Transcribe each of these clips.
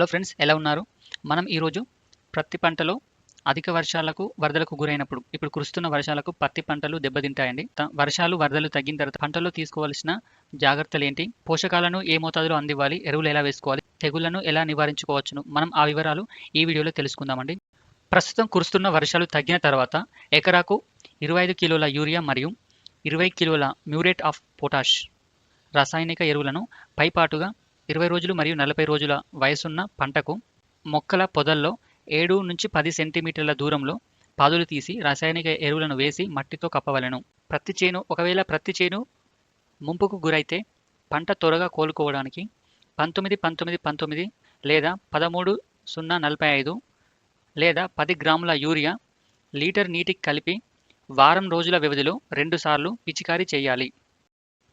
Hello friends ఎలా ఉన్నారు? మనం ఈరోజు ప్రతి పంటలో అధిక వర్షాలకు వరదలకు గురైనప్పుడు ఇప్పుడు కురుస్తున్న వర్షాలకు పత్తి పంటలు దెబ్బతింటాయండి. వర్షాలు వరదలు తగ్గిన తర్వాత పంటలో తీసుకోవాల్సిన జాగ్రత్తలు ఏంటి? పోషకాలను ఏ మోతాదులో అందివ్వాలి? ఎరువులు ఎలా వేసుకోవాలి? తెగుళ్ళను ఎలా నివారించుకోవచ్చును? మనం ఆ వివరాలు ఈ వీడియోలో తెలుసుకుందామండి. ప్రస్తుతం కురుస్తున్న వర్షాలు తగ్గిన తర్వాత ఎకరాకు ఇరవై ఐదు కిలోల యూరియా మరియు ఇరవై కిలోల మ్యూరేట్ ఆఫ్ పొటాష్ రాసాయనిక ఎరువులను పైపాటుగా ఇరవై రోజులు మరియు నలభై రోజుల వయసున్న పంటకు మొక్కల పొదల్లో ఏడు నుంచి పది సెంటీమీటర్ల దూరంలో పాదులు తీసి రాసాయనిక ఎరువులను వేసి మట్టితో కప్పవలెను. ప్రతి చేను ఒకవేళ ప్రతి చేను ముంపుకు గురైతే పంట త్వరగా కోలుకోవడానికి పంతొమ్మిది పంతొమ్మిది పంతొమ్మిది లేదా పదమూడు సున్నా నలభై ఐదు లేదా పది గ్రాముల యూరియా లీటర్ నీటికి కలిపి వారం రోజుల వ్యవధిలో రెండుసార్లు పిచికారీ చేయాలి.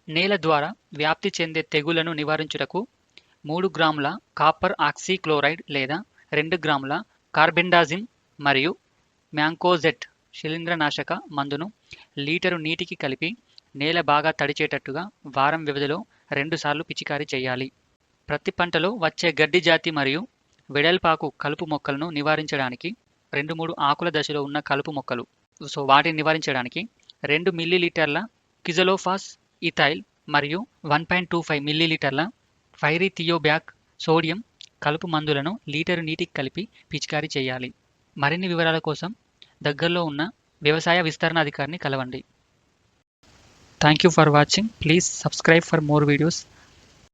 నేల ద్వారా వ్యాప్తి చెందే తెగులను నివారించుటకు మూడు గ్రాముల కాపర్ ఆక్సీక్లోరైడ్ లేదా రెండు గ్రాముల కార్బెండాజిమ్ మరియు మ్యాంకోజెట్ శిలీంద్రనాశక మందును లీటరు నీటికి కలిపి నేల బాగా తడిచేటట్టుగా వారం వ్యవధిలో రెండుసార్లు పిచికారీ చేయాలి. ప్రతి పంటలో వచ్చే గడ్డి జాతి మరియు వెడల్పాకు కలుపు మొక్కలను నివారించడానికి రెండు మూడు ఆకుల దశలో ఉన్న కలుపు మొక్కలు. సో వాటిని నివారించడానికి రెండు మిల్లీలీటర్ల కిజలోఫాస్ ఇథైల్ మరియు వన్ పాయింట్ టూ ఫైవ్ మిల్లీలీటర్ల ఫైరీ థియోబ్యాక్ సోడియం కలుపు మందులను లీటరు నీటికి కలిపి పిచికారీ చేయాలి. మరిన్ని వివరాల కోసం దగ్గరలో ఉన్న వ్యవసాయ విస్తరణ అధికారిని కలవండి. Thank you for watching please subscribe for more videos